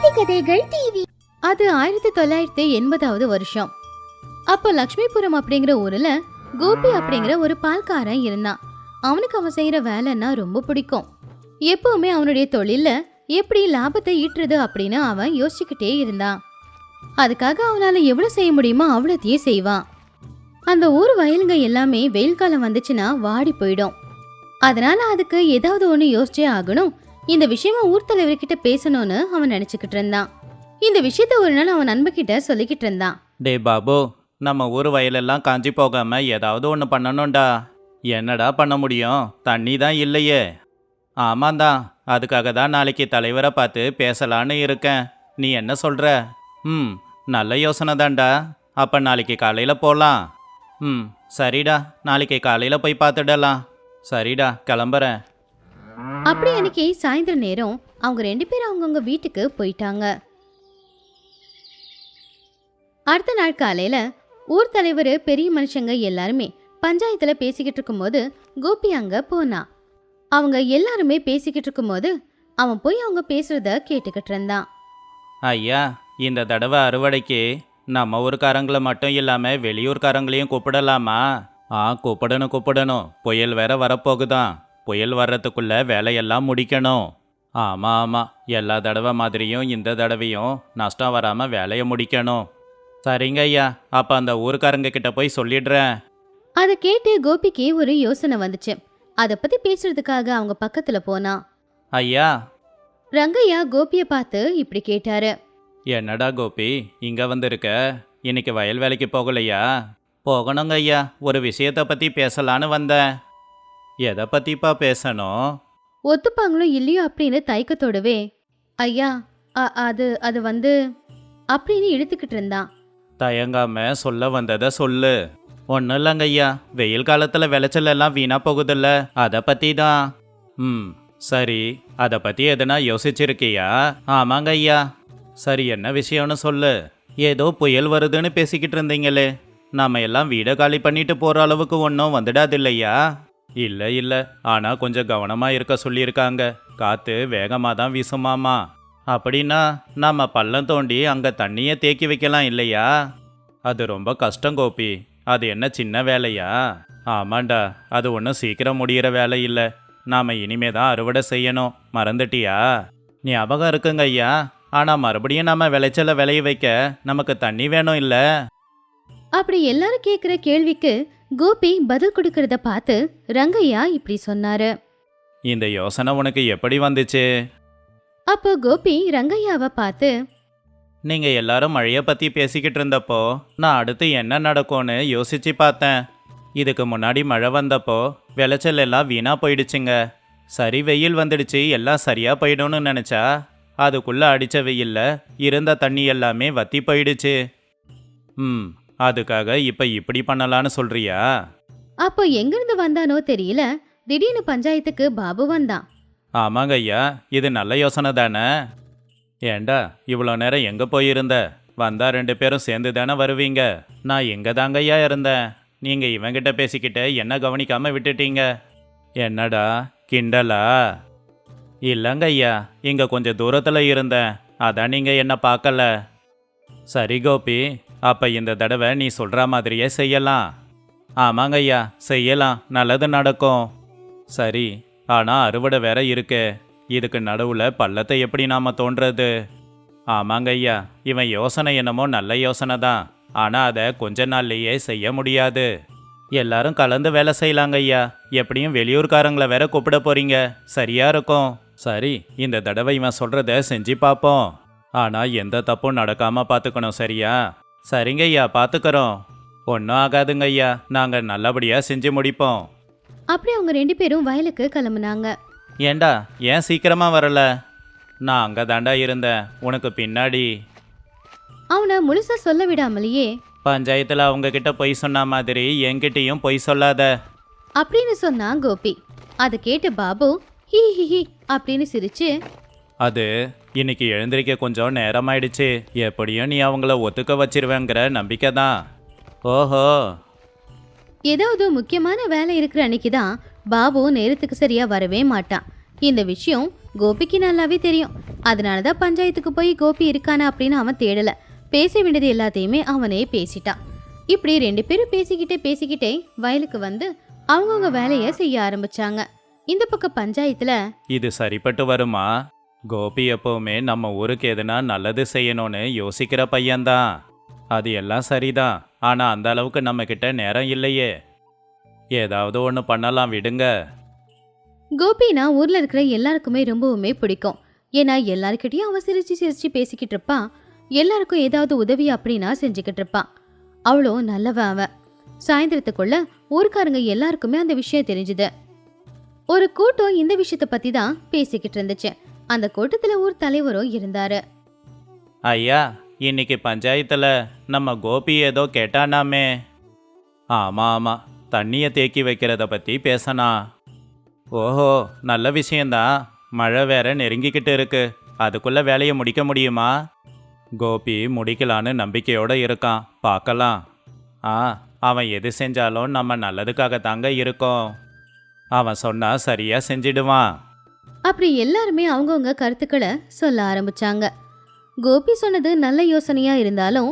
நீதி கதைகள் டிவி அது ஆயிரத்தி தொள்ளாயிரத்தி எண்பதாவது வருஷம். அப்போ லக்ஷ்மிபுரம் அப்படிங்கிற ஊர்ல கோபி அப்படிங்கிற ஒரு பால்காரன் இருந்தான். அவனுக்கு அவன் செய்யற வேலைன்னா ரொம்ப பிடிக்கும். எப்பவுமே அவனுடைய தொழில எப்படி லாபத்தை ஈட்டுறது அப்படின்னு அவன் யோசிச்சுக்கிட்டே இருந்தான். அதுக்காக அவனால எவ்வளவு செய்ய முடியுமோ அவ்வளோத்தையும் செய்வான். அந்த ஊர் வயலுங்க எல்லாமே வெயில் காலம் வந்துச்சுன்னா வாடி போயிடும். அதனால அதுக்கு ஏதாவது ஒன்று யோசிச்சே ஆகணும். இந்த விஷயமா ஊர் தலைவர்கிட்ட பேசணும்னு அவன் நினைச்சுக்கிட்டு இருந்தான். இந்த விஷயத்த ஒரு நாள் அவன் நண்பகிட்ட சொல்லிக்கிட்டு இருந்தான். டே பாபு நம்ம ஊர் வயலெல்லாம் காஞ்சி போகாம ஏதாவது ஒன்று பண்ணணும்டா. என்னடா பண்ண முடியும்? தண்ணி தான் இல்லையே. ஆமாந்தான் அதுக்காக தான் நாளைக்கு தலைவரை பார்த்து பேசலான்னு இருக்கேன். நீ என்ன சொல்கிற ம் நல்ல யோசனை தான்டா. அப்போ நாளைக்கு காலையில் போகலாம் ம் சரிடா. நாளைக்கு காலையில் போய் பார்த்துடலாம். சரிடா கிளம்புறேன். அப்படி அன்னைக்கு சாயந்தர நேரம் அவங்க ரெண்டு பேரும் அவங்கவுங்க வீட்டுக்கு போயிட்டாங்க. அடுத்த நாள் காலையில ஊர் தலைவர் பெரிய மனுஷங்க எல்லாருமே பஞ்சாயத்துல பேசிக்கிட்டு இருக்கும்போது கோபி அங்க போனான் அவங்க எல்லாருமே பேசிக்கிட்டு இருக்கும்போது அவன் போய் அவங்க பேசுறத கேட்டுக்கிட்டு இருந்தான். ஐயா இந்த தடவை அறுவடைக்கு நம்ம ஊர்க்காரங்களை மட்டும் இல்லாமல் வெளியூர்காரங்களையும் கூப்பிடலாமா? ஆ கூப்பிடணும் கூப்பிடணும். புயல் வேற வரப்போகுதான். புயல் வர்றதுக்குள்ள வேலையெல்லாம் முடிக்கணும். ஆமாம் ஆமாம் எல்லா தடவை மாதிரியும் இந்த தடவையும் நஷ்டம் வராமல் வேலையை முடிக்கணும். சரிங்க ஐயா. அப்போ அந்த ஊர்க்காரங்க கிட்ட போய் சொல்லிடுறேன். அதை கேட்டு கோபிக்கு ஒரு யோசனை வந்துச்சு. அதை பத்தி பேசுறதுக்காக அவங்க பக்கத்துல போனான் ஐயா. ரங்கையா கோபியை பார்த்து இப்படி கேட்டாரு. என்னடா கோபி இங்கே வந்திருக்க? இன்னைக்கு வயல் வேலைக்கு போகலையா? போகணுங்க ஐயா. ஒரு விஷயத்தை பற்றி பேசலான்னு வந்தேன். எதை பற்றிப்பா பேசணும்? ஒத்துப்பாங்களோ இல்லையோ அப்படின்னு தயக்கத்தோடவே ஐயா அ- அது அது வந்து அப்படின்னு இழுத்துக்கிட்டு இருந்தான். தயங்காம சொல்ல வந்ததை சொல்லு. ஒன்றும் இல்லைங்க ஐயா வெயில் காலத்தில் விளைச்சல் எல்லாம் வீணாக போகுதில்ல அதை பற்றி தான். ம் சரி அதை பற்றி எதனா யோசிச்சிருக்கியா? ஆமாங்க ஐயா. சரி என்ன விஷயம்னு சொல்லு. ஏதோ புயல் வருதுன்னு பேசிக்கிட்டு இருந்தீங்களே. நாம எல்லாம் வீடை காலி பண்ணிட்டு போகிற அளவுக்கு ஒன்றும் வந்துடாது இல்லையா? இல்லை இல்லை. ஆனால் கொஞ்சம் கவனமாக இருக்க சொல்லியிருக்காங்க. காற்று வேகமாக தான் வீசுமாமா. அப்படின்னா நம்ம பள்ளம் தோண்டி அங்கே தண்ணியை தேக்கி வைக்கலாம் இல்லையா? அது ரொம்ப கஷ்டம் கோபி. அது என்ன சின்ன வேலையா? ஆமாண்டா அது ஒன்றும் சீக்கிரம் முடியிற வேலை இல்லை. நாம் இனிமே தான் அறுவடை செய்யணும். மறந்துட்டியா? ஞாபகம் இருக்குங்க ஐயா. ஆனால் மறுபடியும் நம்ம விளைச்சலை விளைய வைக்க நமக்கு தண்ணி வேணும் இல்லை? அப்படி எல்லாரும் கேட்குற கேள்விக்கு கோபி பதில் கொடுக்கறத பார்த்து ரங்கையா இப்படி சொன்னாரு. இந்த யோசனை உனக்கு எப்படி வந்துச்சு? அப்போ கோபி ரங்கையாவை பார்த்து நீங்கள் எல்லாரும் மழையை பற்றி பேசிக்கிட்டு இருந்தப்போ நான் அடுத்து என்ன நடக்கும்னு யோசிச்சு பார்த்தேன். இதுக்கு முன்னாடி மழை வந்தப்போ விளைச்சல் எல்லாம் வீணாக போயிடுச்சுங்க. சரி வெயில் வந்துடுச்சு எல்லாம் சரியாக போயிடும்னு நினச்சா அதுக்குள்ளே அடித்த வெயில்ல இருந்த தண்ணி எல்லாமே வத்தி போயிடுச்சு. ம் அதுக்காக இப்போ இப்படி பண்ணலான்னு சொல்கிறியா அப்போ எங்கிருந்து வந்தானோ தெரியல. திடீர்னு பஞ்சாயத்துக்கு பாபு வந்தான். ஆமாங்க ஐயா இது நல்ல யோசனை தானே? ஏண்டா இவ்வளோ நேரம் எங்கே போயிருந்த? வந்தா ரெண்டு பேரும் சேர்ந்து தானே வருவீங்க? நான் எங்கே தாங்க ஐயா இருந்தேன்? நீங்கள் இவங்கிட்ட பேசிக்கிட்டு என்ன கவனிக்காமல் விட்டுட்டீங்க? என்னடா கிண்டலா? இல்லைங்க ஐயா இங்கே கொஞ்சம் தூரத்தில் இருந்தேன். அதான் நீங்கள் என்ன பார்க்கல. சரி கோபி அப்போ இந்த தடவை நீ சொல்கிற மாதிரியே செய்யலாம். ஆமாங்க ஐயா செய்யலாம். நல்லது நடக்கும். சரி ஆனால் அறுவடை வேற இருக்கு. இதுக்கு நடுவில் பள்ளத்தை எப்படி நாம் தோன்றது? ஆமாங்க ஐயா இவன் யோசனை என்னமோ நல்ல யோசனை தான். ஆனால் அதை கொஞ்ச நாள்லேயே செய்ய முடியாது. எல்லாரும் கலந்து வேலை செய்யலாங்க ஐயா. எப்படியும் வெளியூர்காரங்களை வேற கூப்பிட போறீங்க. சரியா இருக்கும். சரி இந்த தடவை இவன் சொல்றத செஞ்சு பார்ப்போம். ஆனால் எந்த தப்பும் நடக்காம பார்த்துக்கணும் சரியா? சரிங்க ஐயா பார்த்துக்கறோம் ஒன்றும் ஆகாதுங்க ஐயா நாங்கள் நல்லபடியாக செஞ்சு முடிப்போம். அப்படி அவங்க ரெண்டு பேரும் வயலுக்கு கிளம்புனாங்க. ஏண்டா ஏன் சீக்கிரமா வரல? நான் அங்கே தாண்டா இருந்தேன் உனக்கு பின்னாடி. அவனை முழுசா சொல்ல விடாமலேயே பஞ்சாயத்தில் அவங்க கிட்ட பொய் சொன்ன மாதிரி என்கிட்டயும் பொய் சொல்லாத. அப்படின்னு சொன்னான் கோபி. அதை கேட்டு பாபு ஹி ஹி ஹி அப்படின்னு சிரிச்சு அது இன்னைக்கு எழுந்திருக்க கொஞ்சம் நேரமாயிடுச்சு. எப்படியும் நீ அவங்கள ஒத்துக்க வச்சிருவேங்கிற நம்பிக்கை தான் ஓஹோ ஏதாவது முக்கியமான வேலை இருக்கிற அன்னைக்கு தான் பாபு நேரத்துக்கு சரியா வரவே மாட்டான். இந்த விஷயம் கோபிக்கு நல்லாவே தெரியும். அதனால தான் பஞ்சாயத்துக்கு போய் கோபி இருக்கானா அப்படின்னு அவன் தேடல. பேச வேண்டியது எல்லாத்தையுமே அவனே பேசிட்டான். இப்படி ரெண்டு பேரும் பேசிக்கிட்டே பேசிக்கிட்டே வயலுக்கு வந்து அவங்கவுங்க வேலையை செய்ய ஆரம்பிச்சாங்க. இந்த பக்கம் பஞ்சாயத்துல இது சரிப்பட்டு வருமா? கோபி எப்பவுமே நம்ம ஊருக்கு எதுனா நல்லது செய்யணும்னு யோசிக்கிற பையன்தான். அது எல்லாம் சரிதான். ஆனால் அந்த அளவுக்கு நம்ம கிட்ட நேரம் இல்லையே. ஏதாவது ஒன்று பண்ணலாம் விடுங்க. கோபினா ஊரில் இருக்கிற எல்லாருக்குமே ரொம்பவுமே பிடிக்கும். ஏன்னா எல்லாருக்கிட்டையும் அவன் சிரிச்சு சிரிச்சு பேசிக்கிட்டு இருப்பான் எல்லாருக்கும் ஏதாவது உதவி அப்படின்னா செஞ்சுக்கிட்டு இருப்பான் அவ்வளோ நல்லவன் அவன் சாயந்தரத்துக்குள்ள ஊருக்காரங்க எல்லாருக்குமே அந்த விஷயம் தெரிஞ்சுது. ஒரு கூட்டம் இந்த விஷயத்தை பற்றி தான் பேசிக்கிட்டு இருந்துச்சு. அந்த கூட்டத்துல ஊர் தலைவரும் இருந்தாரு. ஐயா இன்னைக்கு பஞ்சாயத்தில் நம்ம கோபி ஏதோ கேட்டானாமே. ஆமாம் ஆமாம் தண்ணியை தேக்கி வைக்கிறத பற்றி பேசனா. ஓஹோ நல்ல விஷயந்தான் மழை வேற நெருங்கிக்கிட்டு இருக்கு. அதுக்குள்ள வேலையை முடிக்க முடியுமா? கோபி முடிக்கலான்னு நம்பிக்கையோட இருக்கான். பார்க்கலாம். ஆ அவன் எது செஞ்சாலும் நம்ம நல்லதுக்காக தாங்க இருக்கோம். அவன் சொன்னா சரியா செஞ்சிடுவான். அப்படி எல்லாருமே அவங்கவுங்க கருத்துக்களை சொல்ல ஆரம்பிச்சாங்க. கோபி சொன்னது நல்ல யோசனையா இருந்தாலும்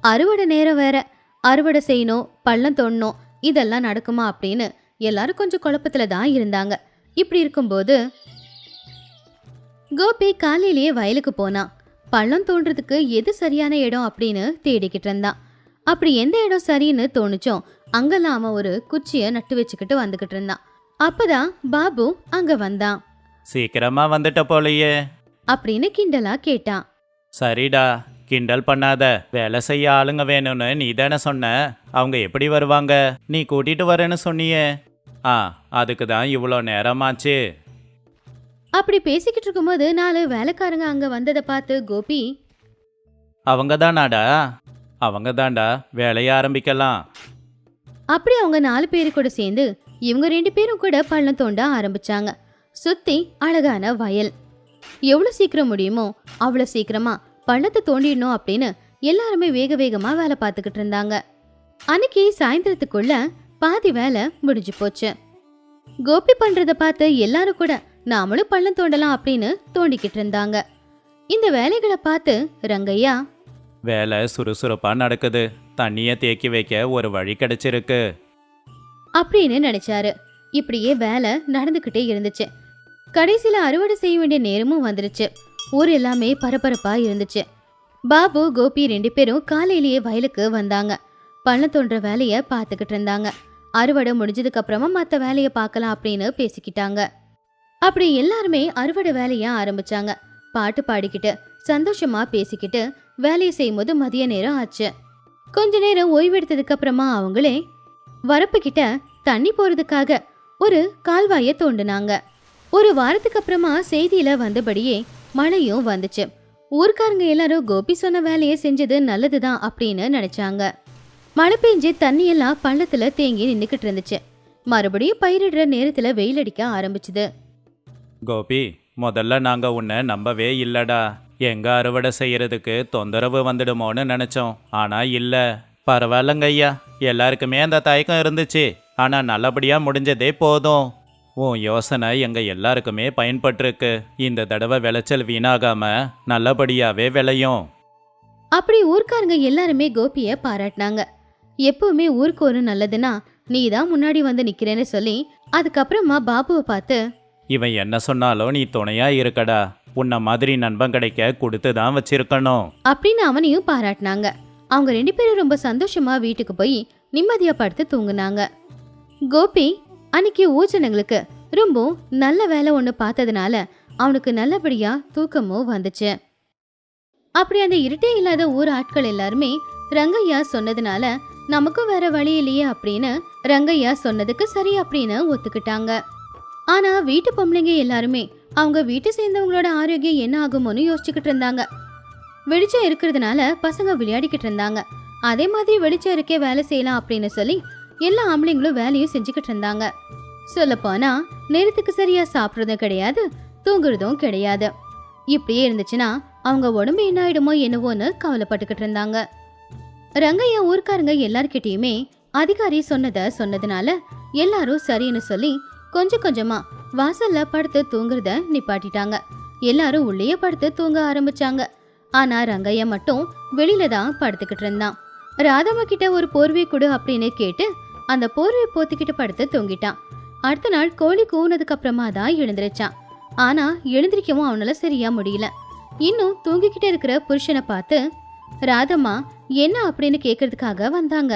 அறுவடை நேரம் வேற அறுவடை செய்யணும் பள்ளம் தோண்டணும் இதெல்லாம் நடக்குமா அப்படின்னு எல்லாரும் கொஞ்சம் குழப்பத்துல தான் இருந்தாங்க. இப்படி இருக்கும்போது கோபி காலையிலேயே வயலுக்கு போனான் பள்ளம் தோன்றதுக்கு எது சரியான இடம் அப்படின்னு தேடிக்கிட்டு இருந்தான். அப்படி எந்த இடம் சரின்னு தோணுச்சோ அங்கெல்லாம் அவன் ஒரு குச்சியை நட்டு வச்சுக்கிட்டு வந்துக்கிட்டு இருந்தான். அப்பதான் பாபு அங்க வந்தான். சீக்கிரமா வந்துட்ட போலையே. அப்படின்னு கிண்டலா கேட்டான் சரிடா கிண்டல் பண்ணாத. வேலை செய்ய ஆளுங்க வேணும்னு நீ தானே சொன்ன. அவங்க எப்படி வருவாங்க? நீ கூட்டிட்டு வரேன்னு சொன்னியே. ஆ அதுக்கு தான் இவ்வளோ நேரமாச்சு. அப்படி பேசிக்கிட்டு இருக்கும்போது நாலு வேலைக்காரங்க அங்க வந்ததை பார்த்து கோபி. அவங்க தானாடா. அவங்க தான்டா வேலையை ஆரம்பிக்கலாம். அப்படி அவங்க நாலு பேரு கூட சேர்ந்து இவங்க ரெண்டு பேரும் கூட பள்ளம் தோண்ட ஆரம்பிச்சாங்க. சுத்தி அழகான வயல். எவ்வளவு சீக்கிரம் முடியுமோ அவ்வளவு சீக்கிரமா பள்ளத்தை தோண்டிடணும் அப்படின்னு எல்லாருமே வேக வேகமா வேலை பார்த்துக்கிட்டு இருந்தாங்க. அன்னைக்கு சாயந்தரத்துக்குள்ள பாதி வேலை முடிஞ்சு போச்சு. கோபி பண்றத பார்த்து எல்லாரும் கூட நாமளும் பள்ளம் தோண்டலாம் அப்படின்னு தோண்டிக்கிட்டு இருந்தாங்க. இந்த வேலைகளை பார்த்து ரங்கையா வேலை சுறுசுறுப்பா நடக்குது. தண்ணியை தேக்கி வைக்க ஒரு வழி கிடைச்சிருக்கு. அப்படின்னு நினைச்சாரு. இப்படியே வேலை நடந்துக்கிட்டே இருந்துச்சு. கடைசியில் அறுவடை செய்ய வேண்டிய நேரமும் வந்துருச்சு. ஊர் எல்லாமே பரபரப்பா இருந்துச்சு. பாபு கோபி ரெண்டு பேரும் காலையிலேயே வயலுக்கு வந்தாங்க. பள்ளம் தோன்ற வேலையை பார்த்துக்கிட்டு இருந்தாங்க. அறுவடை முடிஞ்சதுக்கு அப்புறமா மற்ற வேலையை பார்க்கலாம் அப்படின்னு பேசிக்கிட்டாங்க. அப்படி எல்லாருமே அறுவடை வேலையை ஆரம்பிச்சாங்க. பாட்டு பாடிக்கிட்டு சந்தோஷமா பேசிக்கிட்டு வேலையை செய்யும்போது மதிய நேரம் ஆச்சு. கொஞ்ச நேரம் ஓய்வெடுத்ததுக்கு அப்புறமா அவங்களே வரப்புக்கிட்ட தண்ணி போறதுக்காக ஒரு கால்வாயை தோண்டினாங்க. ஒரு வாரத்துக்கு அப்புறமா செய்தியில வந்தபடியே மழையும் வந்துச்சு. ஊர்க்காரங்க எல்லாரும் கோபி சொன்ன வேலையை செஞ்சது நல்லதுதான் அப்படின்னு நினைச்சாங்க. மழை பெஞ்சு தண்ணியெல்லாம் பள்ளத்துல தேங்கி நின்றுக்கிட்டு இருந்துச்சு. மறுபடியும் பயிரிடுற நேரத்துல வெயில் அடிக்க ஆரம்பிச்சுது. கோபி முதல்ல நாங்க உன்னை நம்பவே இல்லடா. எங்க அறுவடை செய்யறதுக்கு தொந்தரவு வந்துடுமோன்னு நினைச்சோம். ஆனா இல்ல. பரவாயில்லங்க ஐயா. எல்லாருக்குமே அந்த தயக்கம் இருந்துச்சு. ஆனா நல்லபடியா முடிஞ்சதே போதும். உன் யோசனை எங்க எல்லாருக்குமே பயன்பட்டிருக்கு. இந்த தடவை விளைச்சல் வீணாகாம நல்லபடியாவே விளையும். அப்படி ஊர்க்காரங்க எல்லாருமே கோபிய பாராட்டினாங்க. எப்பவுமே ஊருக்கு ஒரு நல்லதுன்னா நீ தான் முன்னாடி வந்து நிக்கிறேன்னு சொல்லி அதுக்கப்புறமா பாபுவை பார்த்து இவன் என்ன சொன்னாலும் நீ துணையா இருக்கடா. உன்னை மாதிரி நண்பன் கிடைக்க கொடுத்து தான் வச்சிருக்கணும். அப்படின்னு அவனையும் பாராட்டினாங்க. அவங்க ரெண்டு பேரும் ரொம்ப சந்தோஷமா வீட்டுக்கு போய் நிம்மதியா படுத்து தூங்குனாங்க. கோபி அன்னைக்கு ஊஜனங்களுக்கு ரொம்ப நல்ல வேலை ஒன்று பார்த்ததுனால அவனுக்கு நல்லபடியா தூக்கமும் வந்துச்சு. அப்படி அந்த இருட்டே இல்லாத ஊர் ஆட்கள் எல்லாருமே ரங்கையா சொன்னதுனால நமக்கும் வேற வழி இல்லையே அப்படின்னு ரங்கையா சொன்னதுக்கு சரி அப்படின்னு ஒத்துக்கிட்டாங்க. ஆனா வீட்டு பொம்பளைங்க எல்லாருமே அவங்க வீட்டை சேர்ந்தவங்களோட ஆரோக்கியம் என்ன ஆகுமோன்னு யோசிச்சுக்கிட்டு இருந்தாங்க. வெளிச்சம் இருக்கிறதுனால பசங்க விளையாடிக்கிட்டு இருந்தாங்க. அதே மாதிரி வெளிச்சம் இருக்கே வேலை செய்யலாம் அப்படின்னு சொல்லி எல்லா ஆம்பளைங்களும் வேலையும் செஞ்சுக்கிட்டு இருந்தாங்க. சொல்லப்போனா நேரத்துக்கு சரியா சாப்பிட்றதும் கிடையாது தூங்குறதும் கிடையாது. இப்படியே இருந்துச்சுன்னா அவங்க உடம்பு என்ன ஆயிடுமோ என்னவோன்னு கவலைப்பட்டுக்கிட்டு இருந்தாங்க. ரங்கையா ஊர்க்காரங்க எல்லார்கிட்டயுமே அதிகாரி சொன்னதை சொன்னதுனால எல்லாரும் சரின்னு சொல்லி கொஞ்சம் கொஞ்சமா வாசல்ல படுத்து தூங்குறத நிப்பாட்டிட்டாங்க. எல்லாரும் உள்ளேயே படுத்து தூங்க ஆரம்பிச்சாங்க. ஆனா ரங்கையா மட்டும் வெளியில தான் படுத்துக்கிட்டு இருந்தான். ராதம்மா கிட்ட ஒரு போர்வை கொடு அப்படின்னு கேட்டு அந்த போர்வை போத்திக்கிட்டு படுத்து தூங்கிட்டான். அடுத்த நாள் கோழி கூனதுக்கு அப்புறமா தான் எழுந்திருச்சான். ஆனா எழுந்திருக்கவும் அவனால சரியா முடியல. இன்னும் தூங்கிக்கிட்டே இருக்கிற புருஷனை பார்த்து ராதம்மா என்ன அப்படின்னு கேக்குறதுக்காக வந்தாங்க.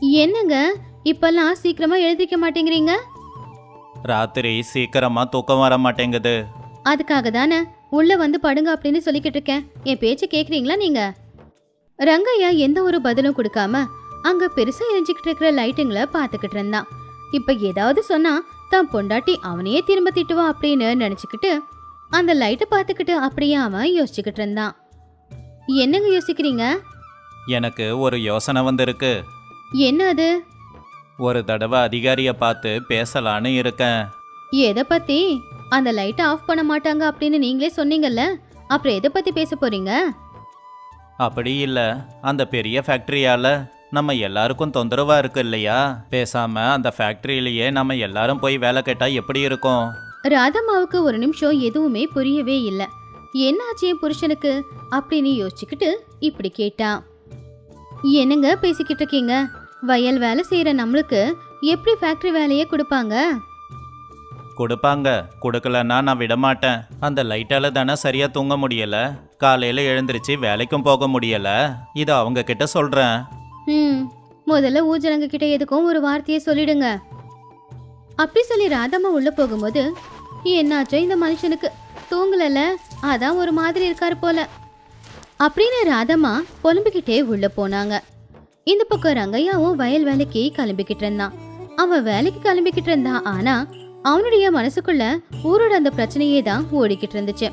என்னங்க? இப்பெல்லாம் சீக்கிரமா எழுந்திருக்க மாட்டேங்கிறீங்க? ராத்திரி சீக்கிரமா தூக்கம் வர மாட்டேங்குது. அதுக்காக தானே? உள்ள வந்து படுங்க அப்படின்னு சொல்லிக்கிட்டு இருக்கேன். என் பேச்ச கேக்குறீங்களா நீங்க? ரங்கையா எந்த ஒரு பதிலும் கொடுக்காம அங்க பெருசா எரிஞ்சுக்கிட்டு இருக்கிற லைட்டுங்களை பார்த்துக்கிட்டு இருந்தான். இப்ப ஏதாவது சொன்னா தான் பொண்டாட்டி அவனையே திரும்ப திட்டுவான் அப்படின்னு நினைச்சுக்கிட்டு அந்த லைட்டை பார்த்துக்கிட்டு அப்படியே அவன் யோசிச்சுக்கிட்டு இருந்தான். என்னங்க யோசிக்கிறீங்க? எனக்கு ஒரு யோசனை வந்திருக்கு. என்ன அது? ஒரு தடவை அதிகாரியை பார்த்து பேசலான்னு இருக்கேன். எதை பத்தி? அந்த லைட்டை ஆஃப் பண்ண மாட்டாங்க அப்படின்னு நீங்களே சொன்னீங்கல்ல. அப்புறம் எதை பத்தி பேச போறீங்க? அப்படி இல்லை. அந்த பெரிய ஃபேக்ட்ரியால. நம்ம எல்லாருக்கும் தொந்தரவா இருக்கு இல்லையா? பேசாம அந்த ஃபேக்ட்ரியிலேயே நம்ம எல்லாரும் போய் வேலை கேட்டா எப்படி இருக்கும்? ராதம்மாவுக்கு ஒரு நிமிஷம் எதுவுமே புரியவே இல்லை. என்னாச்சு என் புருஷனுக்கு? அப்படின்னு யோசிச்சுக்கிட்டு இப்படி கேட்டான் என்னங்க பேசிக்கிட்டு இருக்கீங்க? வயல் வேலை செய்யற நம்மளுக்கு எப்படி ஃபேக்டரி வேலையே கொடுப்பாங்க? கொடுப்பாங்க. கொடுக்கலன்னா நான் விட மாட்டேன் அந்த லைட்டால தானே சரியா தூங்க முடியல. காலையில எழுந்திருச்சு வேலைக்கும் போக முடியல. இதை அவங்க கிட்ட சொல்றேன். ம் முதல்ல ஊஜனங்க கிட்ட எதுக்கும் ஒரு வார்த்தையை சொல்லிடுங்க. அப்படி சொல்லி ராதம்மா உள்ள போகும்போது என்னாச்சோ இந்த மனுஷனுக்கு தூங்கலல அதான் ஒரு மாதிரி இருக்காரு போல. அப்படின்னு ராதம்மா புலம்பிக்கிட்டே உள்ள போனாங்க. இந்த பக்கம் ரங்கையாவும் வயல் வேலைக்கு கிளம்பிக்கிட்டு இருந்தான். அவன் வேலைக்கு கிளம்பிக்கிட்டு இருந்தான் ஆனா அவனுடைய மனசுக்குள்ள ஊரோட அந்த பிரச்சனையே தான் ஓடிக்கிட்டு இருந்துச்சு.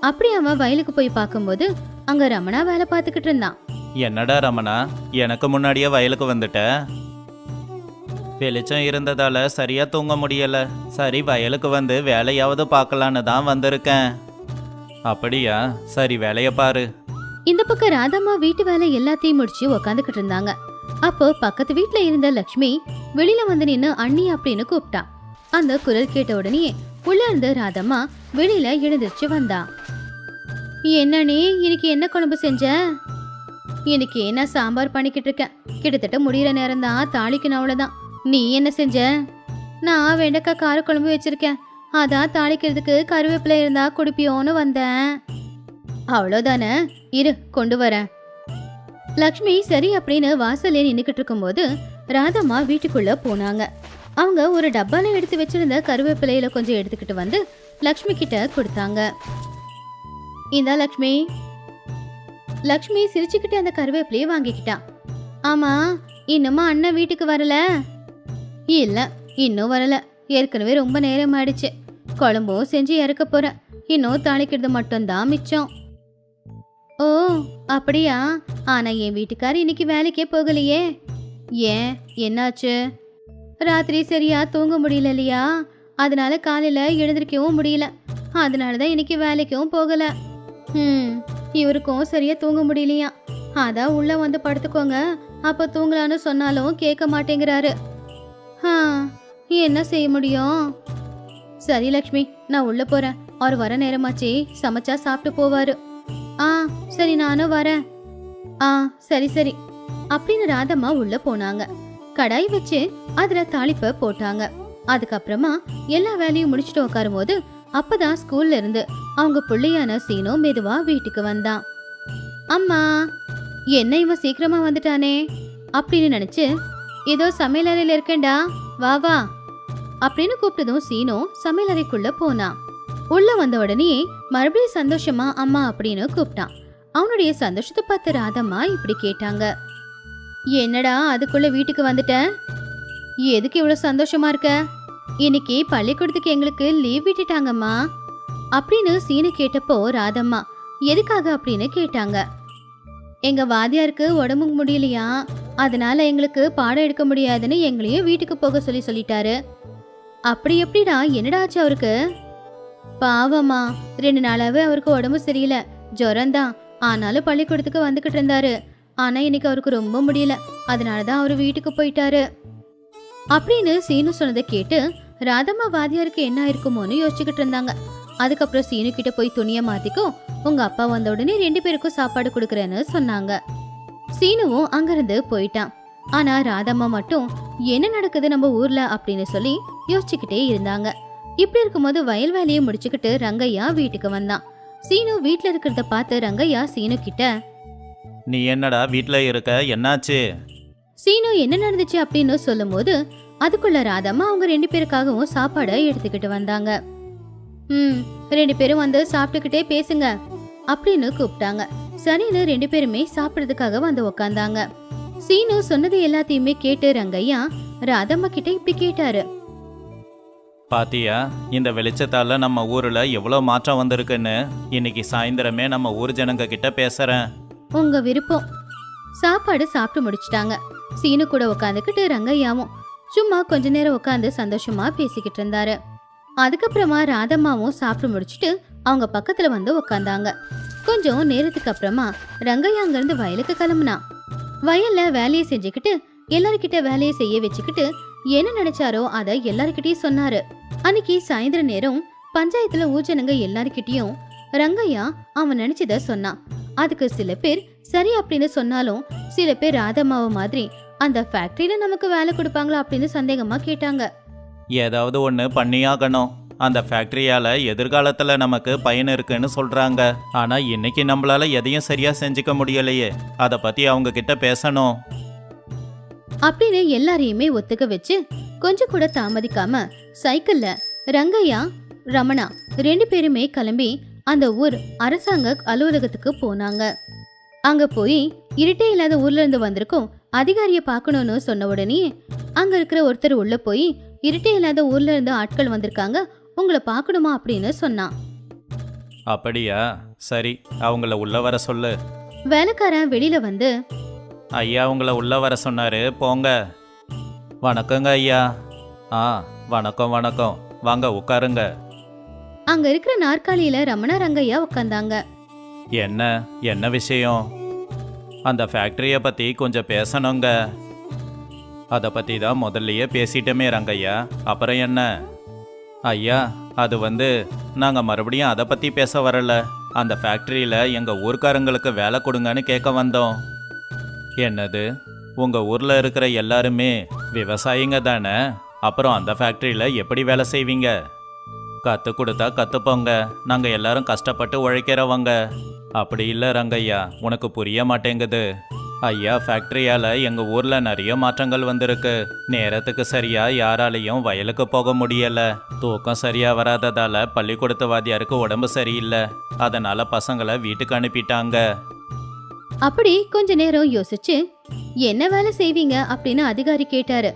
அப்படி அவன் வயலுக்கு போய் பார்க்கும்போது அங்க ரமணா வேலை பார்த்துக்கிட்டு இருந்தான். என்னடா ரமணா எனக்கு முன்னாடியே வயலுக்கு வந்துட்ட? வெளிச்சம் இருந்ததால சரியா தூங்க முடியல. சரி வயலுக்கு வந்து வேலையாவது பார்க்கலான்னு தான் வந்திருக்கேன். அப்படியா? சரி வேலையை பாரு. இந்த பக்கம் ராதம்மா வீட்டு வேலை எல்லாத்தையும் முடிச்சு உக்காந்துக்கிட்டு இருந்தாங்க. அப்போ பக்கத்து வீட்ல இருந்த லக்ஷ்மி வெளியில வந்து நின்னு அண்ணி அப்படின்னு கூப்பிட்டா. அந்த குரல் கேட்ட உடனே உள்ள இருந்து ராதம்மா வெளியில எழுந்திருச்சு வந்தா. என்னண்ணே இன்னைக்கு என்ன குழம்பு செஞ்ச? இன்னைக்கு என்ன சாம்பார் பண்ணிக்கிட்டு இருக்கேன் கிட்டத்தட்ட முடிகிற நேரம் தான் தாளிக்கணும் அவ்வளோதான் நீ என்ன செஞ்ச? நான் வெண்டைக்காய் கார குழம்பு வச்சிருக்கேன். அதான் தாளிக்கிறதுக்கு கருவேப்பிலை இருந்தா குடிப்பியோன்னு வந்தேன். அவ்வளோதானே இரு கொண்டு வரேன். லக்ஷ்மி சரி அப்படின்னு வாசல்ல நின்றுக்கிட்டு இருக்கும்போது ராதம்மா வீட்டுக்குள்ள போனாங்க. அவங்க ஒரு டப்பால எடுத்து வச்சிருந்த கருவேப்பிலையில கொஞ்சம் எடுத்துக்கிட்டு வந்து லக்ஷ்மி கிட்ட கொடுத்தாங்க. இந்தா லக்ஷ்மி. லக்ஷ்மி சிரிச்சுக்கிட்டு அந்த கருவேப்பிலையை வாங்கிக்கிட்டா. ஆமா இன்னுமா அண்ணன் வீட்டுக்கு வரல? இல்ல இன்னும் வரல. ஏற்கனவே ரொம்ப நேரம் ஆயிடுச்சு. குழம்பும் செஞ்சு இறக்க போறேன் இன்னும் தாளிக்கிறது மட்டும்தான் மிச்சம். ஓ அப்படியா? ஆனா என் வீட்டுக்கார் இன்னைக்கு வேலைக்கே போகலையே. ஏன்? என்னாச்சு? ராத்திரி சரியா தூங்க முடியல இல்லையா? அதனால காலையில எழுந்திருக்கவும் முடியல. அதனால தான் இன்னைக்கு வேலைக்கும் போகல. ம் இவருக்கும் சரியா தூங்க முடியலையா? அதான் உள்ள வந்து படுத்துக்கோங்க. அப்ப தூங்கலான்னு சொன்னாலும் கேட்க மாட்டேங்கிறாரு. ஆ என்ன செய்ய முடியும்? சரி லக்ஷ்மி நான் உள்ள போறேன். அவர் வர நேரமாச்சு சமைச்சா சாப்பிட்டு போவாரு. ஆ சரி நானும் வரேன். ஆ சரி சரி. அப்படின்னு ராதம்மா உள்ள போனாங்க. கடாய் வச்சு அதுல தாளிப்ப போட்டாங்க. அதுக்கப்புறமா எல்லா வேலையும் முடிச்சுட்டு உட்காரும் போது அப்பதான் ஸ்கூல்ல இருந்து அவங்க பிள்ளையான சீனோ மெதுவா வீட்டுக்கு வந்தான். அம்மா என்ன இவன் சீக்கிரமா வந்துட்டானே? அப்படின்னு நினைச்சு ஏதோ சமையலறையில் இருக்கேன்டா வா வா அப்படின்னு கூப்பிட்டதும் சீனோ சமையலறைக்குள்ள போனான். உள்ள வந்த உடனே மறுபடியும் சந்தோஷமா அம்மா அப்படின்னு கூப்பிட்டான். அவனுடைய சந்தோஷத்தை பார்த்த ராதம்மா இப்படி கேட்டாங்க. என்னடா அதுக்குள்ள வீட்டுக்கு வந்துட்ட? எதுக்கு இவ்வளவு சந்தோஷமா இருக்க? இன்னைக்கு பள்ளிக்கூடத்துக்கு எங்களுக்கு லீவ் விட்டுட்டாங்கம்மா. அப்படின்னு சீனு கேட்டப்போ ராதம்மா எதுக்காக? அப்படின்னு கேட்டாங்க. எங்க வாத்தியாருக்கு உடம்பு முடியலையா? அதனால எங்களுக்கு பாடம் எடுக்க முடியாதுன்னு எங்களையும் வீட்டுக்கு போக சொல்லி சொல்லிட்டாரு. அப்படி எப்படிடா? என்னடா ஆச்சு அவருக்கு? பாவம்மா ரெண்டு நாளாவே அவருக்கு உடம்பு சரியில்லை. ஜுரம்தான் ஆனாலும் பள்ளிக்கூடத்துக்கு வந்துகிட்டு இருந்தாரு. ஆனா இன்னைக்கு அவருக்கு ரொம்ப முடியல. அதனால தான் அவர் வீட்டுக்கு போயிட்டாரு. அப்படின்னு சீனு சொன்னதை கேட்டு ராதம்மா வாத்தியாருக்கு என்ன இருக்குமோன்னு யோசிச்சுக்கிட்டு இருந்தாங்க. அதுக்கப்புறம் சீனு கிட்ட போய் துணியை மாத்திக்கோ உங்க அப்பா வந்த உடனே ரெண்டு பேருக்கும் சாப்பாடு கொடுக்குறேன்னு சொன்னாங்க. சீனுவும் அங்கிருந்து போயிட்டான். ஆனா ராதம்மா மட்டும் என்ன நடக்குது நம்ம ஊர்ல? அப்படின்னு சொல்லி யோசிச்சுக்கிட்டே இருந்தாங்க. இப்படி இருக்கும்போது வயல் வேலையை முடிச்சுக்கிட்டு ரங்கையா வீட்டுக்கு வந்தான். சீனு வீட்ல இருக்கிறத பார்த்து ரங்கையா சீனு கிட்ட நீ என்னடா வீட்டில் இருக்க? என்னாச்சு? சீனு என்ன நடந்துச்சு? அப்படின்னு சொல்லும்போது அதுக்குள்ள ராதம்மா அவங்க ரெண்டு பேருக்காகவும் சாப்பாடை எடுத்துக்கிட்டு வந்தாங்க. ம் ரெண்டு பேரும் வந்து சாப்பிட்டுக்கிட்டே பேசுங்க அப்படின்னு கூப்பிட்டாங்க. சரின்னு ரெண்டு பேருமே சாப்பிட்றதுக்காக வந்து உக்காந்தாங்க. சீனு சொன்னது எல்லாத்தையுமே கேட்டு ரங்கையா ராதம்மா கிட்ட இப்படி கேட்டாரு. பாத்தியா இந்த வெளிச்சத்தால நம்ம ஊரில் எவ்வளோ மாற்றம் வந்திருக்குன்னு இன்னைக்கு சாயந்தரமே நம்ம ஊர் ஜனங்க கிட்ட பேசுகிறேன் உங்க விருப்பம். சாப்பாடு சாப்பிட்டு முடிச்சிட்டாங்க. சீனு கூட உட்காந்துக்கிட்டு ரங்கையாவும் சும்மா கொஞ்ச நேரம் உட்காந்து சந்தோஷமா பேசிக்கிட்டு இருந்தாரு. அதுக்கப்புறமா ராதம்மாவும் சாப்பிட்டு முடிச்சிட்டு அவங்க பக்கத்துல வந்து உட்காந்தாங்க கொஞ்சம் நேரத்துக்கு அப்புறமா ரங்கையா அங்கிருந்து வயலுக்கு கிளம்புனா. வயல்ல வேலையை செஞ்சுக்கிட்டு எல்லார்கிட்ட வேலையை செய்ய வச்சுக்கிட்டு என்ன நினைச்சாரோ அதை எல்லார்கிட்டயும் சொன்னாரு. அன்னைக்கு சாயந்தர நேரம் பஞ்சாயத்துல ஊஜனங்க எல்லார்கிட்டயும் ரங்கையா அவன் நினைச்சத சொன்னான். அதுக்கு சில பேர் சரி அப்படின்னு சொன்னாலும் சில பேர் ராதம்மாவை மாதிரி அந்த ஃபேக்டரியில நமக்கு வேலை கொடுப்பாங்களா அப்படின்னு சந்தேகமா கேட்டாங்க. ஏதாவது ஒன்று பண்ணியாகணும். அந்த ஃபேக்ட்ரியால எதிர்காலத்தில் நமக்கு பயன் இருக்குன்னு சொல்கிறாங்க ஆனால் இன்னைக்கு நம்மளால எதையும் சரியாக செஞ்சுக்க முடியலையே. அதை பற்றி அவங்க கிட்ட பேசணும். அப்படின்னு எல்லாரையுமே ஒத்துக்க வச்சு கொஞ்சம் கூட தாமதிக்காம சைக்கிள்ல ரங்கையா ரமணா ரெண்டு பேருமே கிளம்பி அந்த ஊர் அரசாங்க அலுவலகத்துக்கு போனாங்க. அங்க போய் இருட்டே இல்லாத ஊர்ல இருந்து வந்திருக்கோம் அதிகாரியை பார்க்கணும்னு சொன்ன உடனே அங்க இருக்கிற ஒருத்தர் உள்ள போய் இருட்டே இல்லாத ஊர்ல இருந்து ஆட்கள் வந்திருக்காங்க உங்களை பார்க்கணுமா அப்படின்னு சொன்னான். அப்படியா? சரி அவங்கள உள்ள வர சொல்லு. வேலைக்காரன் வெளியில வந்து ஐயா உங்களை உள்ள வர சொன்னாரு. போங்க. வணக்கங்க ஐயா. ஆ வணக்கம் வணக்கம். வாங்க உட்காருங்க. அங்க இருக்கிற நாற்காலியில ரமணா ரங்கையா உட்காந்தாங்க என்ன? என்ன விஷயம்? அந்த ஃபேக்ட்ரியை பற்றி கொஞ்சம் பேசணுங்க. அதை பற்றி தான் முதல்லையே பேசிட்டோமே ரங்கையா அப்புறம் என்ன? ஐயா அது வந்து நாங்கள் மறுபடியும் அதை பற்றி பேச வரல. அந்த ஃபேக்ட்ரியில் எங்கள் ஊர்க்காரங்களுக்கு வேலை கொடுங்கன்னு கேட்க வந்தோம். என்னது? உங்கள் ஊரில் இருக்கிற எல்லாருமே விவசாயிங்க தானே? அப்புறம் அந்த ஃபேக்ட்ரியில் எப்படி வேலை செய்வீங்க? கற்றுக் கொடுத்தா கற்றுப்போங்க நாங்கள் எல்லாரும் கஷ்டப்பட்டு உழைக்கிறவங்க. அப்படி இல்லை ரங்கையா உனக்கு புரிய மாட்டேங்குது. ஐயா ஃபேக்ட்ரியால் எங்கள் ஊரில் நிறைய மாற்றங்கள் வந்திருக்கு. நேரத்துக்கு சரியா யாராலையும் வயலுக்கு போக முடியல. தூக்கம் சரியா வராததால பள்ளிக்கூடத்து வாத்தியாருக்கு உடம்பு சரியில்லை. அதனால பசங்களை வீட்டுக்கு அனுப்பிட்டாங்க. அப்படி கொஞ்ச நேரம் யோசிச்சு என்ன வேலை செய்வீங்க? அப்படின்னு அதிகாரி கேட்டாரு.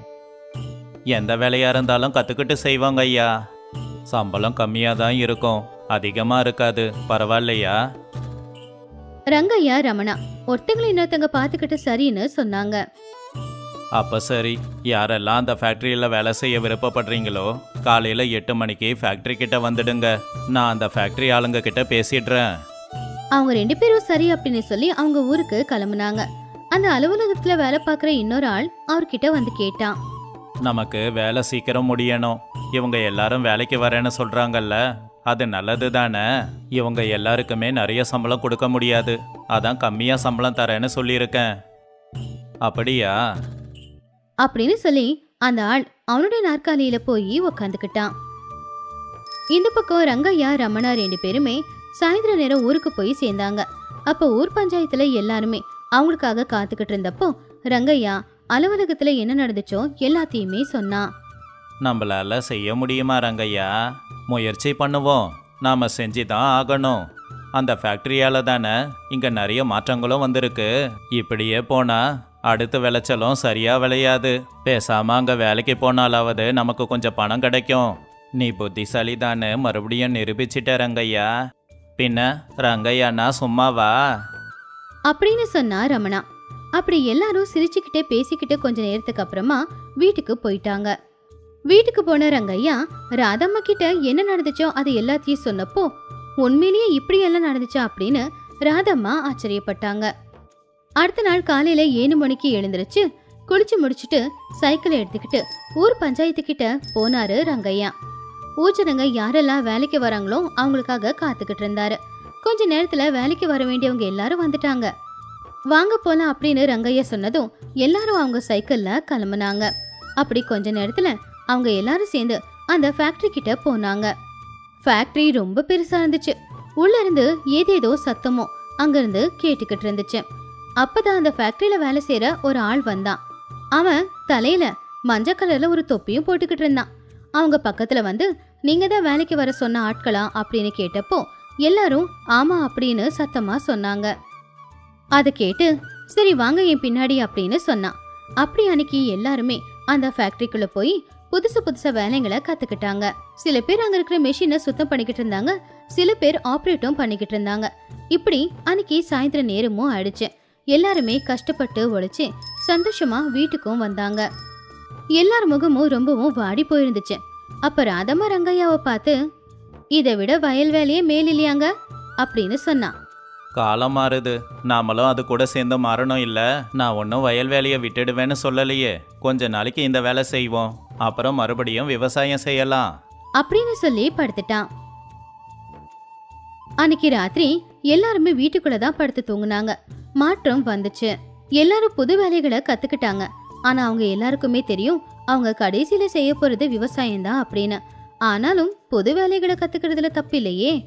எந்த வேலையா இருந்தாலும் கற்றுக்கிட்டு செய்வாங்க ஐயா. சம்பளம் கம்மியாக தான் இருக்கும். அதிகமாக இருக்காது. பரவாயில்லையா? ரங்கையா ரமணா ஒருத்தங்களை இன்னொருத்தங்க பாத்துக்கிட்டு சரின்னு சொன்னாங்க. அப்போ சரி யாரெல்லாம் அந்த ஃபேக்ட்ரியில் வேலை செய்ய விருப்பப்படுறீங்களோ காலையில் எட்டு மணிக்கு ஃபேக்ட்ரி கிட்ட வந்துடுங்க. நான் அந்த ஃபேக்ட்ரி ஆளுங்க கிட்ட பேசிடுறேன். அவங்க ரெண்டு பேரும் சரி அப்படின்னு சொல்லி அவங்க ஊருக்கு கிளம்புனாங்க. அந்த அலுவலகத்துல வேலை பார்க்குற இன்னொரு ஆள் அவர்கிட்ட வந்து கேட்டான். நமக்கு வேலை சீக்கிரம் முடியணும். இவங்க எல்லாரும் வேலைக்கு வரேன்னு சொல்கிறாங்கல்ல அது நல்லது தானே இவங்க எல்லாருக்குமே நிறைய சம்பளம் கொடுக்க முடியாது. அதான் கம்மியாக சம்பளம் தரேன்னு சொல்லியிருக்கேன். அப்படியா? அப்படின்னு சொல்லி அந்த ஆள் அவனுடைய நாற்காலியில போய் உக்காந்துக்கிட்டான். இந்த பக்கம் ரங்கையா ரமணா ரெண்டு பேருமே சாயந்தர நேரம் ஊருக்கு போய் சேர்ந்தாங்க. அப்போ ஊர் பஞ்சாயத்துல எல்லாருமே அவங்களுக்காக காத்துக்கிட்டு இருந்தப்போ ரங்கையா அலுவலகத்துல என்ன நடந்துச்சோ எல்லாத்தையுமே சொன்னான். நம்மளால செய்ய முடியுமா ரங்கையா? முயற்சி பண்ணுவோம். நாம செஞ்சு தான் ஆகணும். அந்த ஃபேக்ட்ரியால தானே இங்க நிறைய மாற்றங்களும் வந்திருக்கு. இப்படியே போனா அடுத்த விளைச்சலும் சரியா விளையாது. பேசாம அங்க வேலைக்கு போனாலாவது நமக்கு கொஞ்சம் பணம் கிடைக்கும். நீ புத்திசாலி தானே மறுபடியும் நிரூபிச்சிட்ட ரங்கையா. பின்ன ரங்கையானா சும்மாவா? அப்படின்னு சொன்னா ரமணா. அப்படி எல்லாரும் சிரிச்சுக்கிட்டே பேசிக்கிட்டு கொஞ்ச நேரத்துக்கு அப்புறமா வீட்டுக்கு போயிட்டாங்க. வீட்டுக்கு போன ரங்கையா ராதம்மா கிட்ட என்ன நடந்துச்சோ அது எல்லாத்தையும் சொன்னப்போ உண்மையிலேயே இப்படி எல்லாம் நடந்துச்சா? அப்படின்னு ராதம்மா ஆச்சரியப்பட்டாங்க. அடுத்த நாள் காலையில ஏழு மணிக்கு எழுந்திருச்சு குளிச்சு முடிச்சுட்டு சைக்கிளை எடுத்துக்கிட்டு ஊர் பஞ்சாயத்து கிட்ட போனாரு ரங்கையா. ஊச்சனங்க யாரெல்லாம் வேலைக்கு வராங்களோ அவங்களுக்காக காத்துக்கிட்டு இருந்தாரு. கொஞ்ச நேரத்துல வேலைக்கு வர வேண்டியவங்க எல்லாரும் வந்துட்டாங்க. வாங்க போலாம் அப்படின்னு ரங்கையா சொன்னதும் எல்லாரும் அவங்க சைக்கிள்ல கிளம்புனாங்க. அப்படி கொஞ்ச நேரத்துல அவங்க எல்லாரும் சேர்ந்து அந்த ஃபேக்டரி கிட்ட போனாங்க. ஃபேக்டரி ரொம்ப பெருசா இருந்துச்சு. உள்ள இருந்து ஏதேதோ சத்தமோ அங்கிருந்து கேட்டுக்கிட்டு இருந்துச்சு. அப்பதான் அந்த ஃபேக்டரியில வேலை செய்யற ஒரு ஆள் வந்தான். அவன் தலையில மஞ்சள் கலர்ல ஒரு தொப்பியும் போட்டுக்கிட்டு இருந்தான். அவங்க பக்கத்துல வந்து நீங்க தான் வேலைக்கு வர சொன்ன ஆட்களா? அப்படின்னு கேட்டப்போ எல்லாரும் ஆமா அப்படின்னு சத்தமா சொன்னாங்க. அதை கேட்டு சரி வாங்க என் பின்னாடி அப்படின்னு சொன்னான். அப்படி அன்னைக்கு எல்லாருமே அந்த ஃபேக்டரிக்குள்ள போய் புதுசு புதுசா வேலைங்களை கத்துக்கிட்டாங்க. சில பேர் அங்க இருக்கிற மெஷினை சுத்தம் பண்ணிக்கிட்டு இருந்தாங்க. சில பேர் ஆப்ரேட்டும் பண்ணிக்கிட்டு இருந்தாங்க. இப்படி அன்னைக்கு சாயந்தர நேரமும் ஆயிடுச்சு. எல்லாருமே கஷ்டப்பட்டு உழைச்சு சந்தோஷமா வீட்டுக்கும் வந்தாங்க. எல்லார் முகமும் ரொம்பவும் வாடி போயிருந்துச்சு. அப்ப ராதம்மா ரங்கையாவை பார்த்து இதை விட வயல் வேலையே மேல் இல்லையாங்க? அப்படின்னு சொன்னான் காலம் மாறுது. நாமளும் அது கூட சேர்ந்து மாறணும் இல்லை. நான் ஒன்றும் வயல் வேலையை விட்டுடுவேன்னு சொல்லலையே. கொஞ்ச நாளைக்கு இந்த வேலை செய்வோம். அப்புறம் மறுபடியும் விவசாயம் செய்யலாம். அப்படின்னு சொல்லி படுத்துட்டான். அன்னைக்கு ராத்திரி எல்லாருமே வீட்டுக்குள்ள தான் படுத்து தூங்குனாங்க. மாற்றம் வந்துச்சு. எல்லாரும் புது வேலைகளை கத்துக்கிட்டாங்க. ஆனா அவங்க எல்லாருக்குமே தெரியும் அவங்க கடைசியில செய்ய போறது விவசாயம் தான் அப்படின்னு. ஆனாலும் புது வேலைகளை கத்துக்கிறதுல தப்பில்லையே